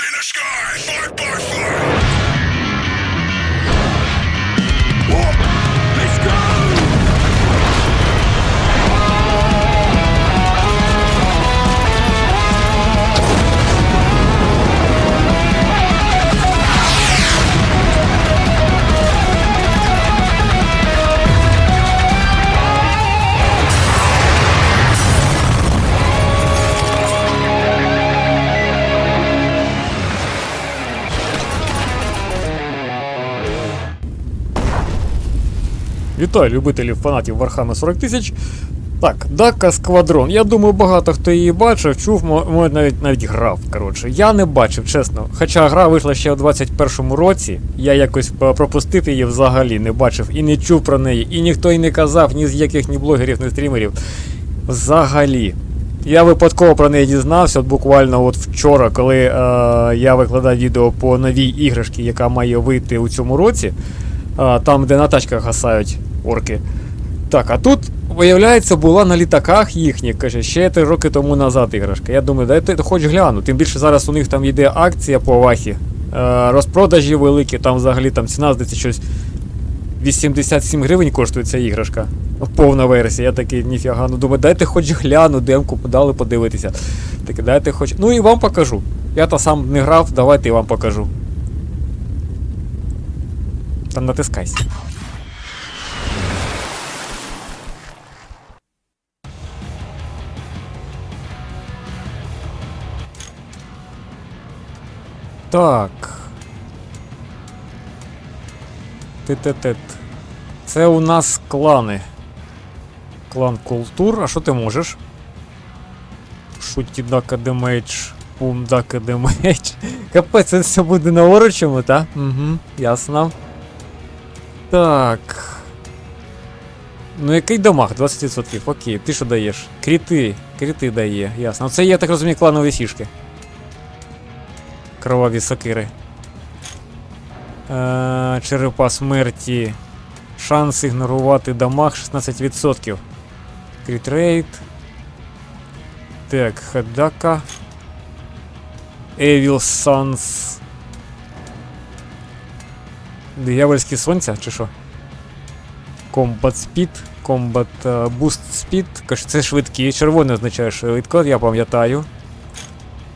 in the sky! fight bark, bark! Вітаю любителів фанатів Warhammer 40 тисяч. Так, Дака Сквадрон. Я думаю, багато хто її бачив, чув, може навіть навіть грав. Коротше, я не бачив, чесно. Хоча гра вийшла ще у 21-му році, я якось е, пропустив її взагалі, не бачив і не чув про неї. І ніхто й не казав ні з яких ні блогерів, ні стрімерів. Взагалі. Я випадково про неї дізнався, от буквально от вчора, коли е, я викладав відео по новій іграшці, яка має вийти у цьому році. А, там, де на тачках гасають орки. Так, а тут, виявляється, була на літаках їхніх, каже, ще три роки тому назад іграшка. Я думаю, дайте хоч гляну. Тим більше зараз у них там йде акція по Вахі. Е, розпродажі великі, там взагалі там ціна, здається, щось 87 гривень коштує ця іграшка. Повна версія. Я такий, ніфіга, ну думаю, дайте хоч гляну, демку подали подивитися. Таке, дайте хоч. Ну і вам покажу. Я то сам не грав, давайте і вам покажу. Там натискайся. Так. Тет-тет-тет. Це у нас клани. Клан культур. А що ти можеш? Шуті дака демейдж. Пум дака демейдж. Капець, це все буде на орочому, так? Угу, ясно. Так. Ну який дамаг? 20%. Окей, ти що даєш? Кріти. Кріти дає, ясно. Це, я так розумію, кланові фішки. Кроваві сокири. Е, черепа смерті. Шанс ігнорувати дамаг 16%. Критрейт. Так, Хадака. Evil Sons. Диявольське сонця, чи що? Combat Speed, Combat Boost Speed. Це швидкі. Червоне означає швидко, я пам'ятаю.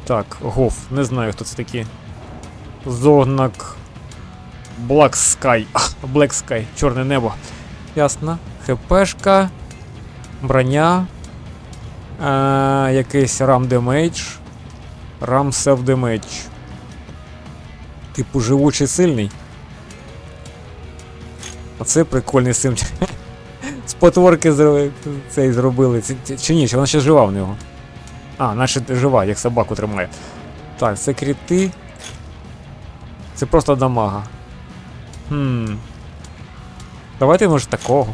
Так, Гоф, не знаю, хто це такі. Зогнак. Black Sky. Black Sky, чорне небо. Ясно. ХПшка. Броня. Е, якийсь рам демейдж. Рам self демейдж. Типу живучий сильний. Оце прикольний сим. З потворки цей зробили. Чи ні, чи вона ще жива в нього? А, наче жива, як собаку тримає. Так, це кріти. Це просто дамага. Хм. Давайте, може, такого.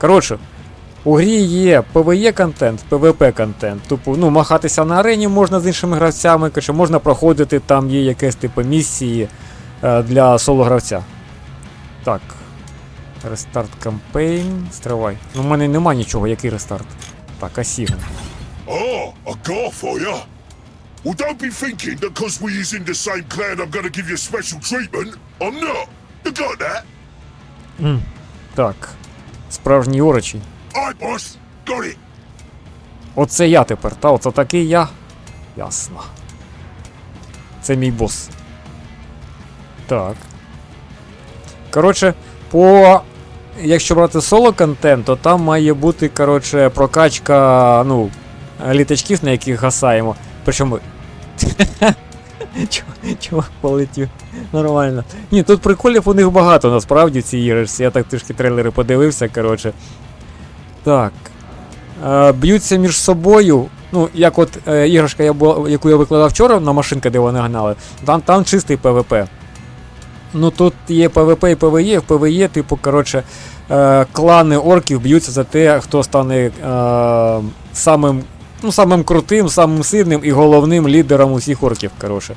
Коротше, у грі є PvE контент, PvP контент. Типу, ну, махатися на арені можна з іншими гравцями, коротше, можна проходити, там є якесь типу місії е, для соло-гравця. Так. Рестарт кампейн. Стривай. Ну, в мене нема нічого, який рестарт. Так, Асігн. Oh, a gar for ya. Well, don't be thinking that because we is in the same clan, I'm gonna give you special treatment. I'm not. You got that? Так. Справжній орочі. Aye, boss. Got it. Оце я тепер, та оце такий я. Ясно. Це мій бос. Так. Коротше, по. Якщо брати соло контент, то там має бути, коротше, прокачка, ну, літачків, на яких гасаємо. Причому. Чувак- полетів. Нормально. Ні, тут приколів у них багато насправді в цій іграшці. Я так трішки трейлери подивився, коротше. Так. Е, б'ються між собою. Ну, як от е, іграшка, яку я викладав вчора на машинка, де вони гнали, там, там чистий ПВП. Ну тут є ПВП і ПВЕ, в ПВЕ, типу, коротше, е, клани орків б'ються за те, хто стане е, самим, ну, самим крутим, самим сильним і головним лідером усіх орків. коротше.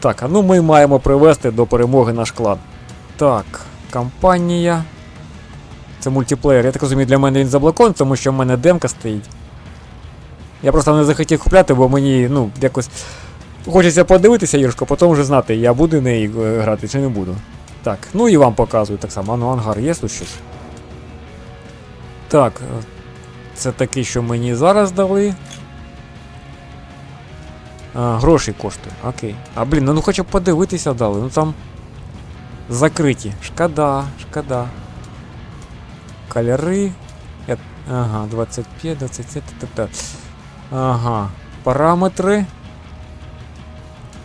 Так, а ну ми маємо привести до перемоги наш клан. Так, кампанія. Це мультиплеєр. Я так розумію, для мене він заблокований, тому що в мене демка стоїть. Я просто не захотів купляти, бо мені, ну, якось. хочеться подивитися іграшку, потім вже знати, я буду в неї е, грати чи не буду. Так, ну і вам показую так само. А ну ангар є тут щось? Так, е, це такий, що мені зараз дали. А, грошей коштує, окей. А блін, ну, ну хоча б подивитися дали, ну там закриті. Шкода, шкода. Кольори. Ага, 25, 27, та-та-та. Ага. Параметри.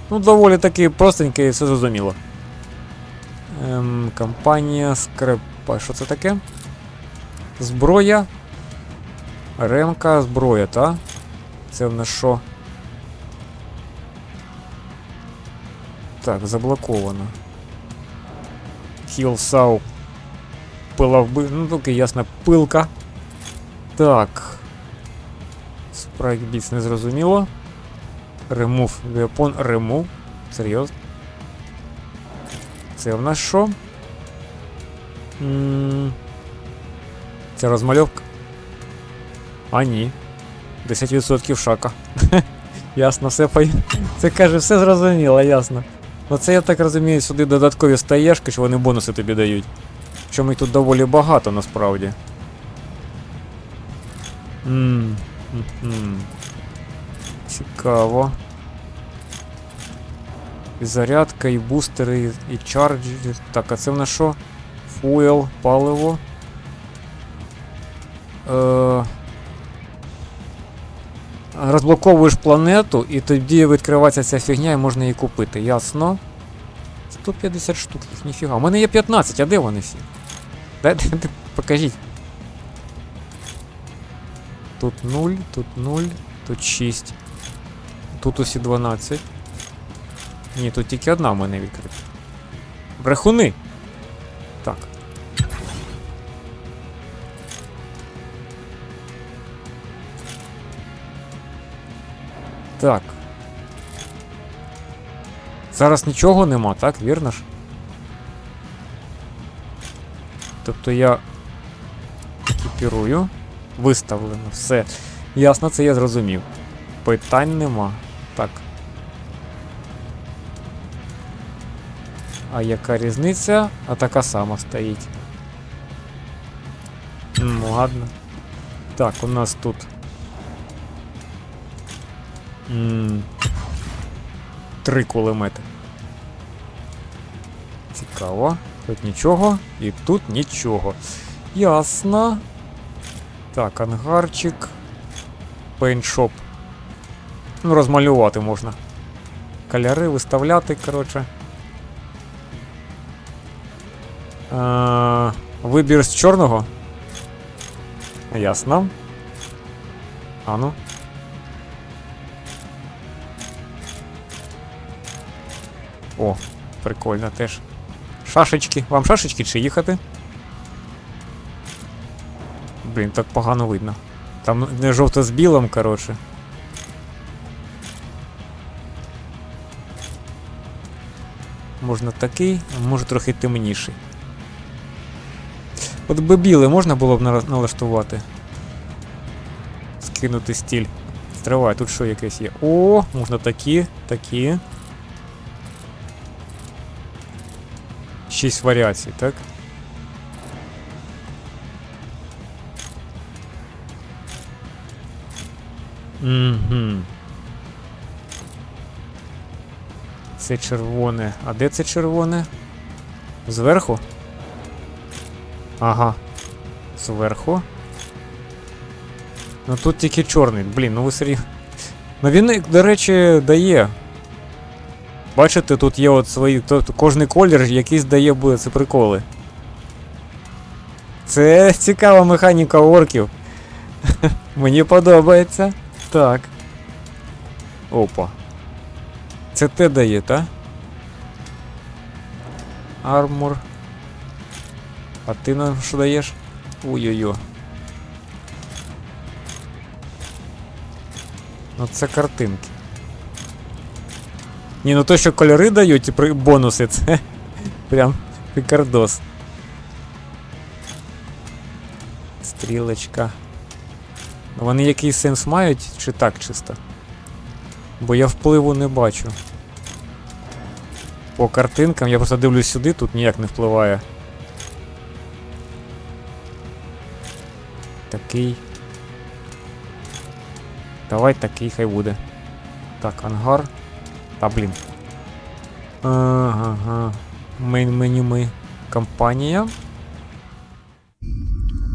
Ну, доволі таки простеньке і все зрозуміло. Ем, компанія скрепа. Що це таке? Зброя. Ремка, зброя, та? Це в нас що? Так, заблоковано. Хілсау. Пила вби... Ну, тільки ясно, пилка. Так. Спрайк біц не зрозуміло. Remove weapon, remove. Серйозно. Це в нас що? М, Це розмальовка. А ні. 10% шака. ясно, все пой... Це каже, все зрозуміло, ясно. Ну це я так розумію, сюди додаткові стаєшки, що вони бонуси тобі дають. Чому їх тут доволі багато насправді. Ммм. Цікаво. І зарядка, і бустери, і чарджі. Так, а це в нас що? Фуел, паливо. Е... Розблоковуєш планету, і тоді відкривається ця фігня і можна її купити. Ясно. 150 штук, їх ніфіга. У мене є 15, а де вони всі? Дайте покажіть. Тут 0, тут 0, тут 6. Тут усі 12. Ні, тут тільки одна в мене відкрита. Брехуни! Так. Зараз нічого нема, так, вірно ж? Тобто я екіпірую. Виставлено, все. Ясно, це я зрозумів. Питань нема. Так. А яка різниця? А така сама стоїть. М, ладно. Так, у нас тут. М, Три кулемети. Цікаво. Тут нічого, і тут нічого. Ясно. Так, ангарчик. Пейншоп. Ну, розмалювати можна. Кольори виставляти, коротше. Е, вибір з чорного. Ясно. Ану. О, прикольно теж. Шашечки. Вам шашечки чи їхати? Блін, так погано видно. Там не жовто з білим, коротше. Можна такий, а може трохи темніший. От би білий можна було б налаштувати. Скинути стіль. Стривай, тут що якесь є? О, можна такі, такі. Шість варіацій, так? Угу. Це червоне. А де це червоне? Зверху? Ага. Зверху. Ну тут тільки чорний. Блін, ну ви серйозно. Ну він, до речі, дає. Бачите, тут є от свої. Тобто кожний колір якийсь дає буде це приколи. Це цікава механіка орків. Мені подобається. Так. Опа. Це те дає, та? Армор. А ти нам що даєш? Ой-ой-ой. Ну це картинки. Ні, ну то, що кольори дають при- бонуси, це прям пікардос. Стрілочка. Вони якийсь сенс мають, чи так чисто? Бо я впливу не бачу. По картинкам я просто дивлюсь сюди, тут ніяк не впливає. Такий. Давай такий хай буде. Так, ангар. Та блін. Ага. Мейн меню ми. Компанія.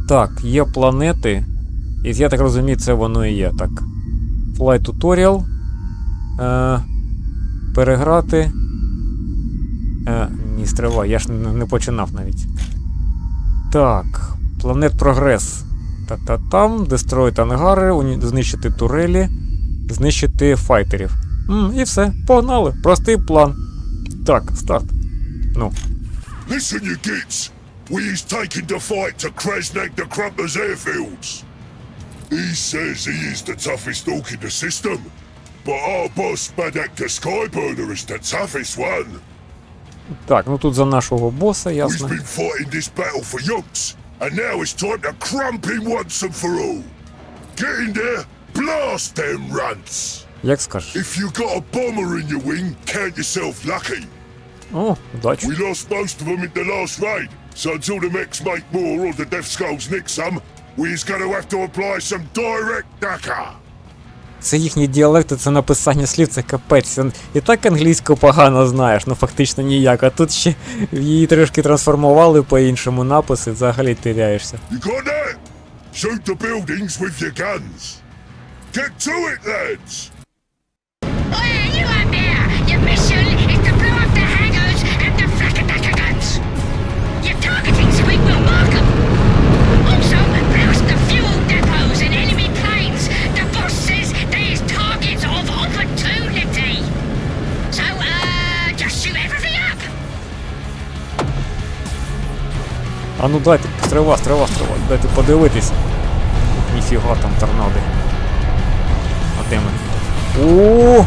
Так, є планети. І я так розумію, це воно і є. Так. Flight Tutorial. Е, переграти. Е, ні, стривай, я ж не, починав навіть. Так. Планет Прогрес. Та-та-там. Дестроїть ангари, знищити турелі, знищити файтерів. М, і все, погнали. Простий план. Так, старт. Ну. Listen, you gits. We is taking the fight to Krasnak the Crumpler's airfields. He says he is the toughest orc in the system. But our boss Badak the Skyburner is the toughest one. Так, ну тут за нашого боса, We've ясно. been fighting this battle for yonks, and now it's time to crump him once and for all. Get in there, blast them runts. Як скажеш? If you got a bomber in your wing, count yourself lucky. О, удачі. We lost most of them in the last raid, so until the mechs make more or the Death Skulls nick some, we's gonna have to apply some direct ducker. Це їхні діалекти, це написання слів, це капець. І так англійську погано знаєш, ну фактично ніяк. А тут ще її трошки трансформували по-іншому написи, взагалі теряєшся. You got that? Shoot the buildings with your guns. Get to it, lads! А ну дайте, стрива, стрива, стрива, дайте подивитися. Ніфіга там торнади. А де ми? О!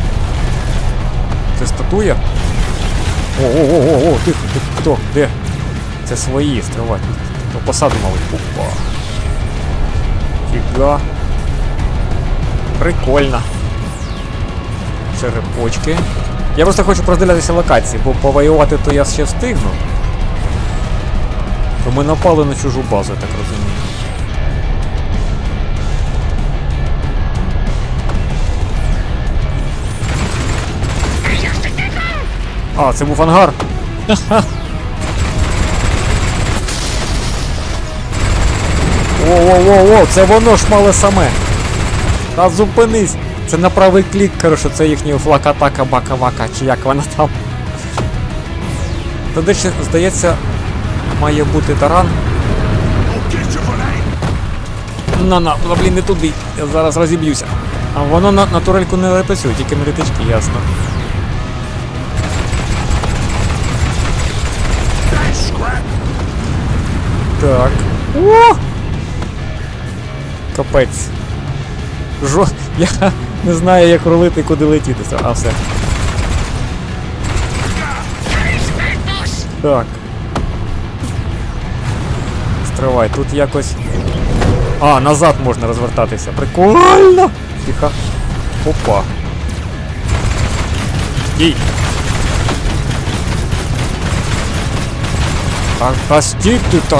Це статуя? О, о, о, о, о, тихо, тихо, хто? Де? Це свої, стривай. То посаду, мабуть. Опа. Фіга. Прикольно. Черепочки. Я просто хочу розділятися локації, бо повоювати то я ще встигну. То ми напали на чужу базу, я так розумію. А, це був ангар. Ха-ха. Воу-воу-воу, це воно ж мале саме. Та зупинись. Це на правий клік, коротше, це їхній флакатака бака-вака, чи як вона там. Та десь, здається, має бути таран. На, на, блін, не туди. Я зараз розіб'юся. А воно на, на турельку не працює, тільки на літачки, ясно. Так. О! Капець. Жо... Я не знаю, як рулити і куди летіти. А все. Так. Стривай, тут якось. А, назад можна розвертатися. Прикольно! Тихо. Опа. Стій. А, а стій ти та.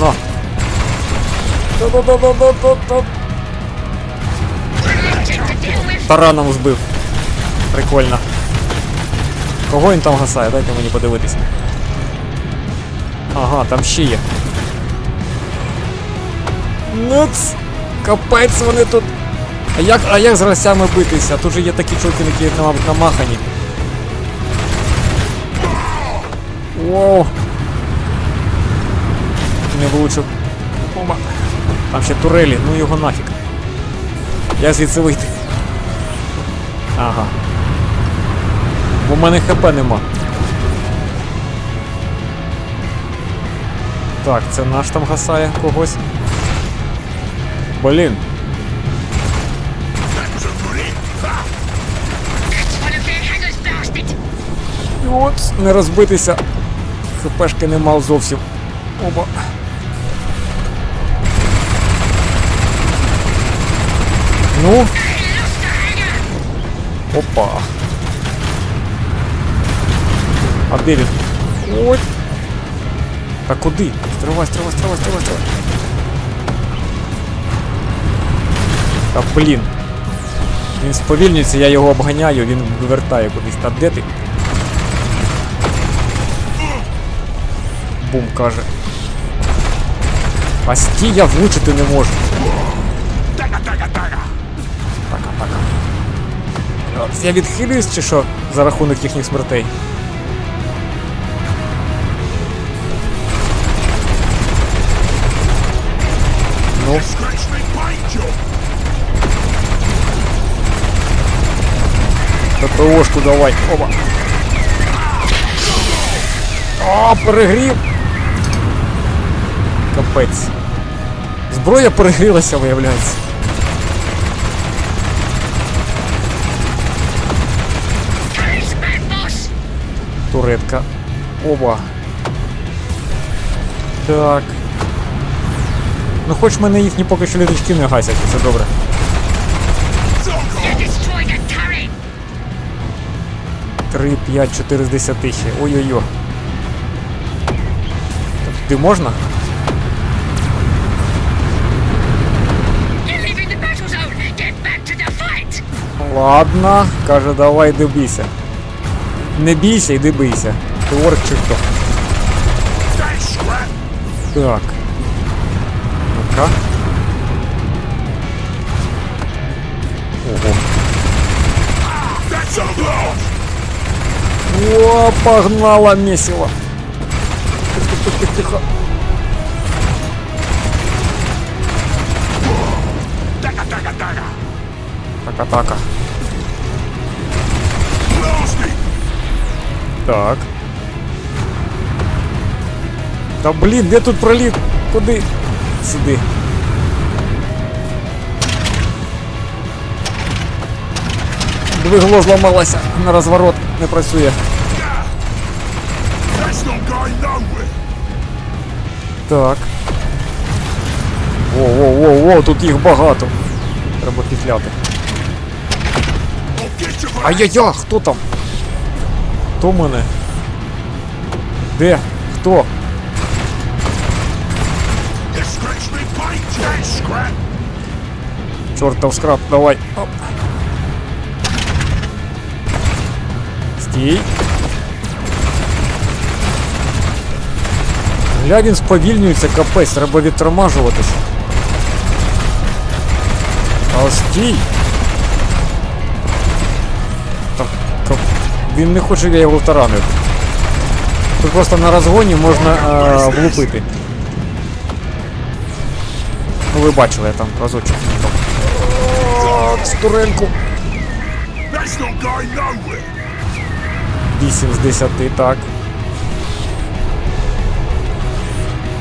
На. Тараном збив. Прикольно. Кого він там гасає? Дайте мені подивитися. Ага, там ще є. Нуц! Капець вони тут. А як, а як з грасями битися? Тут же є такі чуваки, які, мабуть, намахані. Воу. Не влучив. Оба. Там ще турелі, ну його нафіг. Я звідси вийти. Ага. Бо в мене хп нема. Так, це наш там гасає когось. Блін. От, не розбитися. ХПшки не мав зовсім. Оба. Ну! Опа. А де він? Ой. Та куди? Стривай, стривай, стривай, стривай, стривай. Та блін. Він сповільнюється, я його обганяю, він вивертає кудись. Та де ти? Бум каже. А стій я влучити не можу. Така, така. От Я відхилююсь чи що за рахунок їхніх смертей? Ну. ППОшку давай. Оба. О, перегрів. Капець. Зброя перегрілася, виявляється. Туретка. Оба. Так. Ну хоч мене їхні поки що літачки не гасять, це добре. 3, 5, 4 з 10 ще. Ой-ой-ой. Туди можна? Ладно, каже, давай йди. Не бійся, йди бийся. Ти орк чи хто? Так. Ну-ка. Ого. That's a blast. О, погнала месиво. Тихо, тихо, тихо. Taka, taka, taka. Так, атака. Blasting. Так. Та блін, де тут проліт? Куди? Сюди. Двигло зламалося на розворот, не працює. Так. Во-во-во-во, тут їх багато. Треба петляти. Ай-яй-я, хто там? Хто мене? Де? Хто? Чортов скраб, давай. Оп. Стій. Гля, він сповільнюється, капець, треба відтормажуватись. А стій. Так, кап- він не хоче, я його втаранив. Тут просто на розгоні можна е, влупити. Ну ви бачили, я там разочок. Nowhere. 8 з 10, так.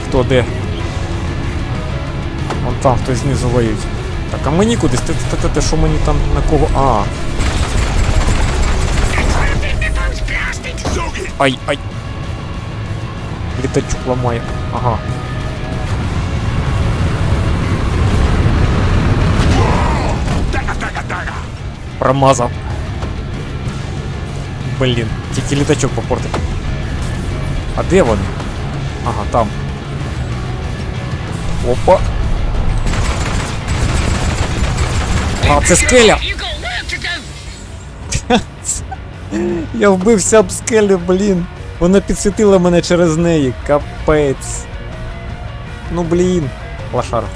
Хто де? Вон там хтось знизу воюють. Так, а мені кудись? Ти, ти, ти, ти, що мені там на кого? А, ай, ай. Літачок ламає. Ага. Промазав. Блін, тільки літачок попортив. А де вони? Ага, там. Опа. А, це скеля! Я вбився об скелю, блін. Вона підсвітила мене через неї. Капець. Ну блін. Лошара.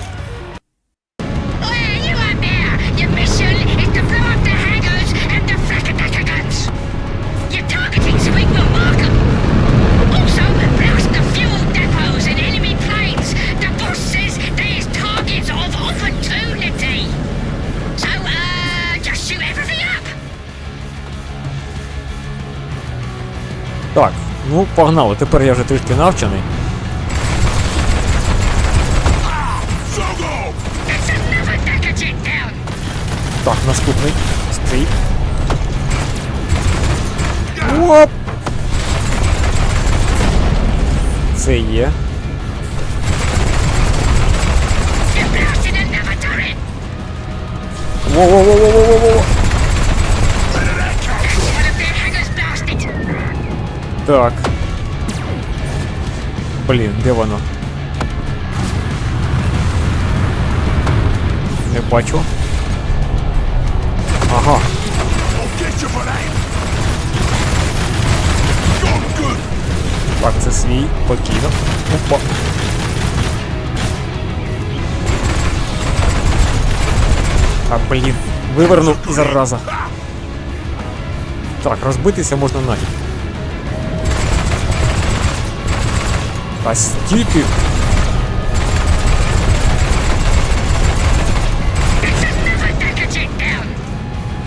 Ну погнали. Тепер я вже трішки навчений. Так, наступний. Стрій. Оп! Це є. You Так. Блін, де воно? Не бачу. Ага. Так, це свій, покинув. Опа. А, блін, вивернув, зараза. Так, розбитися можна нафіг. Та стільки.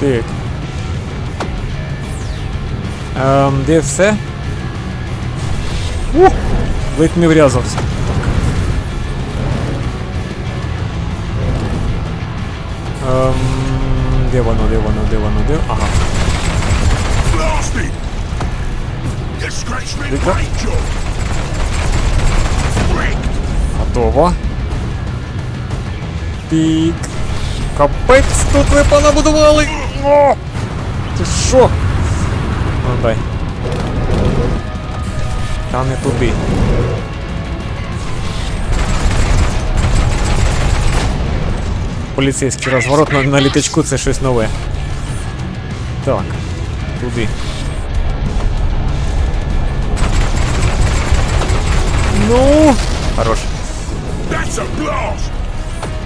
Так. Ем, де все? Ух! Ледь не врязався. Ем, де воно, де воно, де воно, де? Ага. You scratched me. Готово. Пік. Капець, тут ви понабудували! О! Ти що? Ну дай. Та не туди. Поліцейський розворот на, на літачку це щось нове. Так. Туди. Ну. Хорош.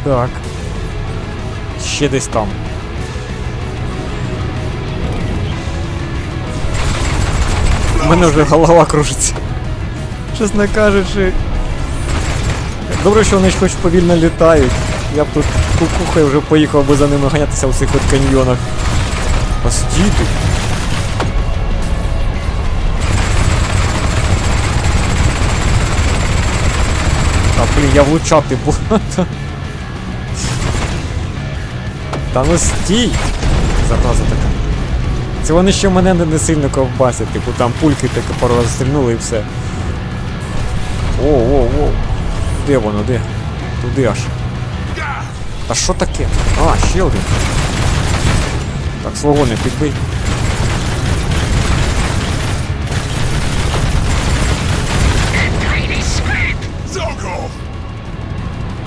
Так. Ще десь там. У мене вже голова кружиться. Чесно кажучи. Добре, що вони ж хоч повільно літають. Я б тут кукухою вже поїхав би за ними ганятися у цих от каньйонах. А А блін, я влучати буду. Та ну стій! Зараза така. Це вони ще мене не, сильно ковбасять, типу там пульки таке пару разів стрільнули і все. О, о, о. Де воно, де? Туди аж. А що таке? А, ще один. Так, свого не підбий.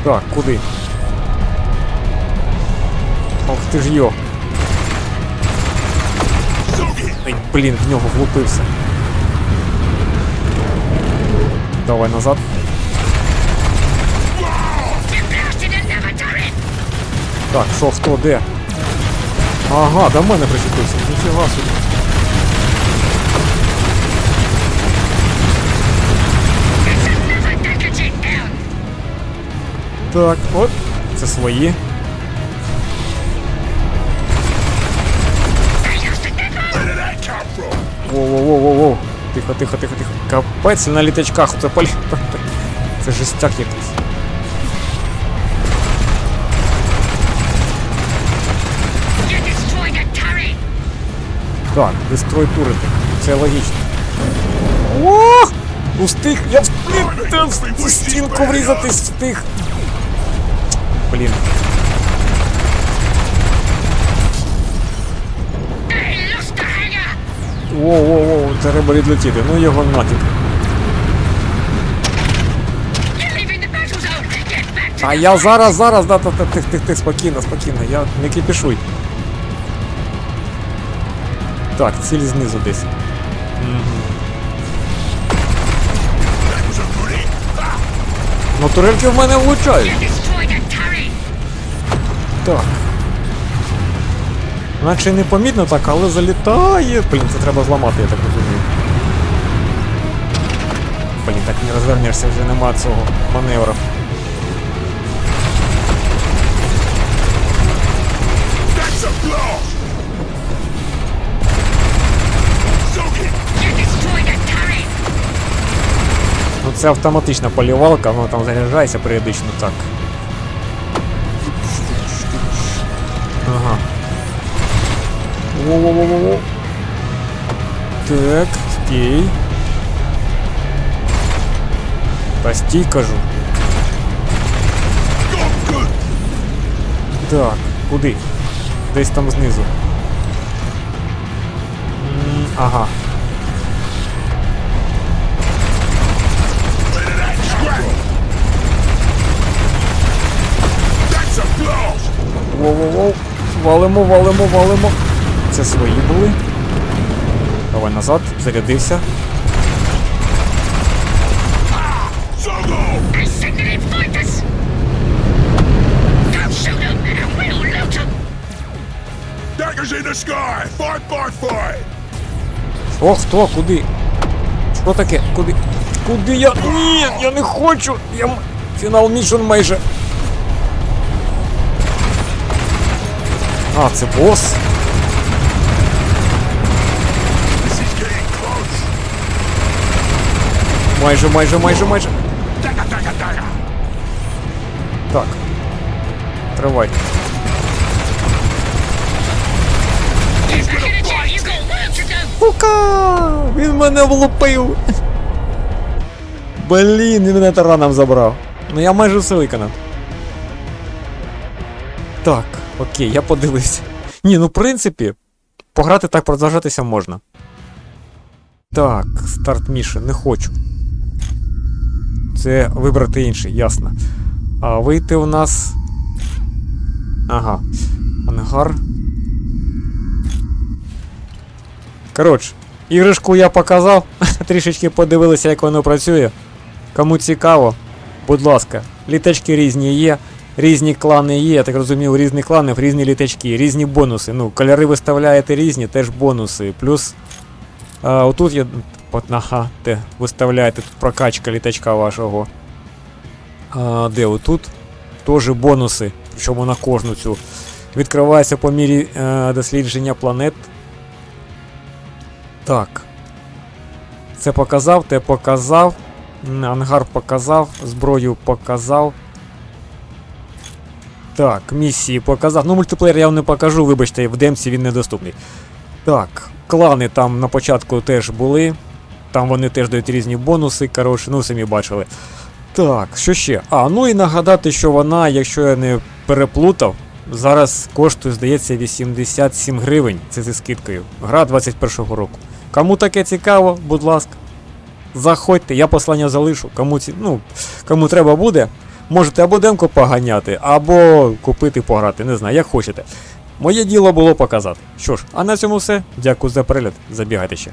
Так, куди? Ох ти ж йо. Ай, блін, в нього влупився. Давай назад. Так, що, хто, де? Ага, до мене причепився. Ніфіга собі. Так, от. Це свої. I used to get one. Where did that come from? Воу-воу-воу-воу. Тихо, тихо, тихо, тихо. Капець на літачках це полі. Це жестяк якийсь. Так, дестрой турити. Це логічно. О! Устиг! Я встиг! Стінку врізатись встиг! Блін. Воу-воу-воу, треба відлетіти. Ну його нафіг. А я зараз, зараз, да, та, та, тих, тих, тих, спокійно, спокійно, я не кипішуй. Так, ціль знизу десь. Hit. Ну турельки в мене влучають. Так. Наче непомітно так, але залітає. Блін, це треба зламати, я так розумію. Блін, так не розвернешся, вже нема цього маневру. Ну це автоматична полівалка, воно там заряджається періодично так. Во-во-во-во-во. Так, стій. Та стій, кажу. Так, куди? Десь там знизу. Ага. Воу-воу-воу. Валимо, валимо, валимо. Це свої були. Давай назад, зарядився. О, хто? Куди? Що таке? Куди? Куди я? Ні, я не хочу! Я... Фінал мішен майже. А, це бос. Майже, майже, майже, майже. Так. Тривай. Сука! Він мене влупив. Блін, він мене тараном забрав. Ну я майже все виконав. Так, окей, я подивився. Ні, ну в принципі, пограти так продовжатися можна. Так, старт Міші, не хочу. Це вибрати інший, ясно. А вийти у нас. Ага. Ангар. Коротше, іграшку я показав, трішечки подивилися, як воно працює. Кому цікаво, будь ласка, літачки різні є, різні клани є, я так розумію, у різних кланів різні літачки, різні бонуси. Ну, кольори виставляєте різні, теж бонуси. Плюс а, отут є. От, ага, виставляєте тут прокачка літачка вашого. А, де отут? Теж бонуси, причому на кожну цю. Відкривається по мірі е, дослідження планет. Так. Це показав, те показав. Ангар показав, зброю показав. Так, місії показав. Ну, мультиплеєр я вам не покажу, вибачте, в демці він недоступний. Так, клани там на початку теж були. Там вони теж дають різні бонуси, коротше, ну самі бачили. Так, що ще? А, ну і нагадати, що вона, якщо я не переплутав, зараз коштує, здається, 87 гривень. Це зі скидкою. Гра 21-го року. Кому таке цікаво, будь ласка. Заходьте, я послання залишу. Кому ці... ну, кому треба буде, можете або демку поганяти, або купити пограти. Не знаю, як хочете. Моє діло було показати. Що ж, а на цьому все. Дякую за перегляд. Забігайте ще.